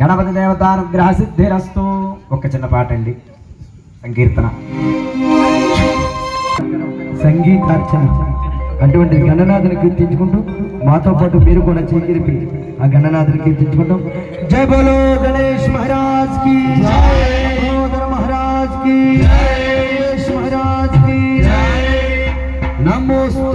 గణపతి దేవతానుగ్రహ సిద్ధిరస్తు. ఒక చిన్న పాట అండి సంకీర్తన సంగీతార్చన అటువంటి గణనాథుని కీర్తించుకుంటూ మాతో పాటు మీరు కూడా చేకిరిపి ఆ గణనాథుని కీర్తించుకుంటాం. జై బోలో గణేష్ మహారాజ్కి మహారాజ్కి మహారాజ్కి నమోస్తు.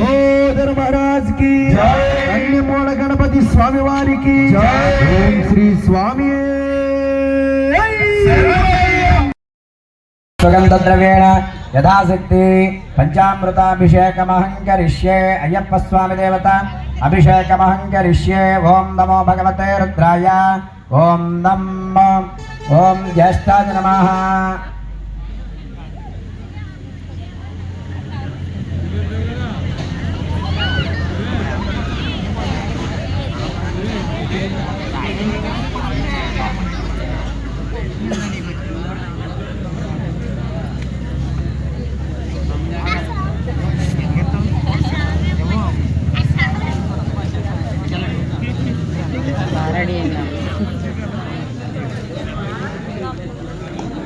భోదర్ మహారాజ్కి జై. అన్యమూల గణపతి స్వామి వారికి ఓం శ్రీ స్వామి. సుగంధద్రవ్యేణ యథాశక్తి పంచామృతాభిషేకమహం కరిష్యే అయ్యప్ప స్వామి దేవత అభిషేకమహం కరిష్యే ఓం నమో భగవతే రుద్రాయ. ఓం నం ఓం జ్యేష్ఠాయ నమః.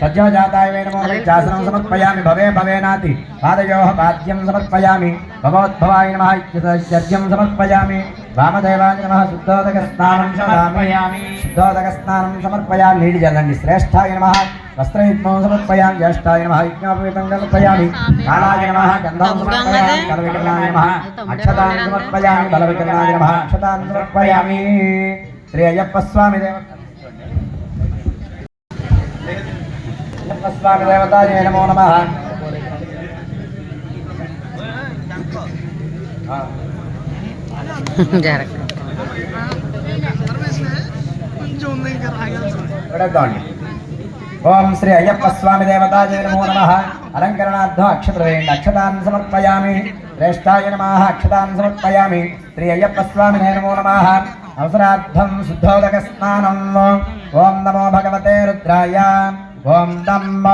సజ్జోజాతాయ వే నమో ఇత్యాసనం సమర్పయామి భవే భవేనాతి పాదయోః పాద్యం సమర్పయామి భవోద్భవాయ నమః ఇత్యర్ఘ్యం సమర్పయామి వామదేవాయ నమః శుద్ధోదక స్నానం సమర్పయామి శుద్ధోదక స్నానం సమర్పయామి నీటి జల్లండి శ్రేష్ఠాయ నమః వస్త్రయుగ్మం సమర్పయామి జ్యేష్ఠాయ నమః యజ్ఞోపవీతం సమర్పయామి కాళాయ నమః గంధం సమర్పయామి కలవికరణాయ నమః అక్షతాన్ సమర్పయామి బలవికరణాయ నమః అక్షతాన్ సమర్పయామి శ్రీ అయ్యప్ప స్వామి దేవ देवताय नमो नमः ओम श्री अय्यप्प स्वामी देवता जय नमो नमः अलंकरणार्थ अक्षतवेण अक्षतान् समर्पयामि श्रेष्ठाय नमः अक्षतान् समर्पयामि श्री अय्यप्प जय नमो नमः अवसरार्थं शुद्धोदकस्नानम् ओम नमो भगवते रुद्राय ओम दम्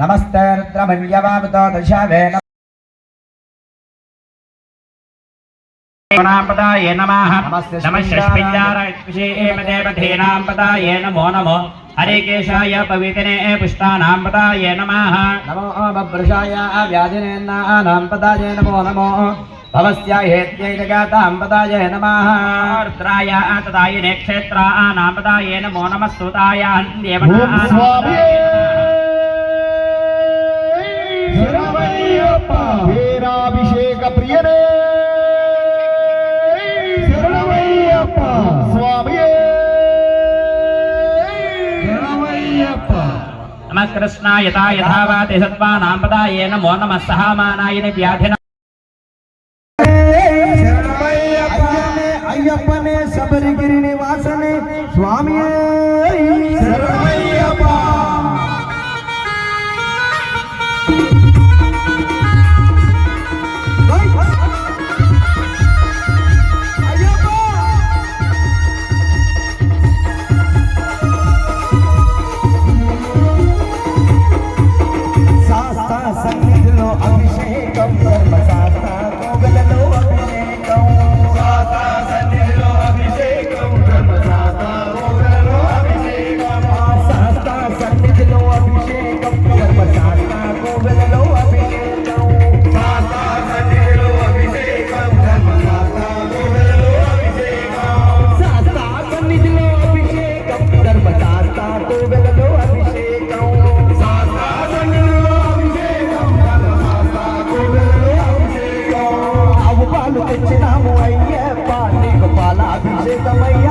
नमस्ते रुद्रमल्यवावतो दशावे नमः। नमः नमो हरिकेशाय पवितने पुष्टानां पदाय नमः। नमो ओम व्याधिनेन्नानां पदाये नमो नमो। నమో బభృషాయ వ్యాధినేన్నానాం పదాయ నమో నమో భవస్యాహేత్యై జగాతాం పదాయ నమః రుద్రాయ తదాయ క్షేత్రానాం పదాయ నమో నమః సుతాయ ఓం స్వామి శరణమయ్యప్ప వీరాభిషేక ప్రియనే સ્વામી શરણૈયપ્પા కోవెలలో అభిషేకం. అవు పాలు తెచ్చినాము అయ్యప్ప నీకు పాల అభిషేకమయ్య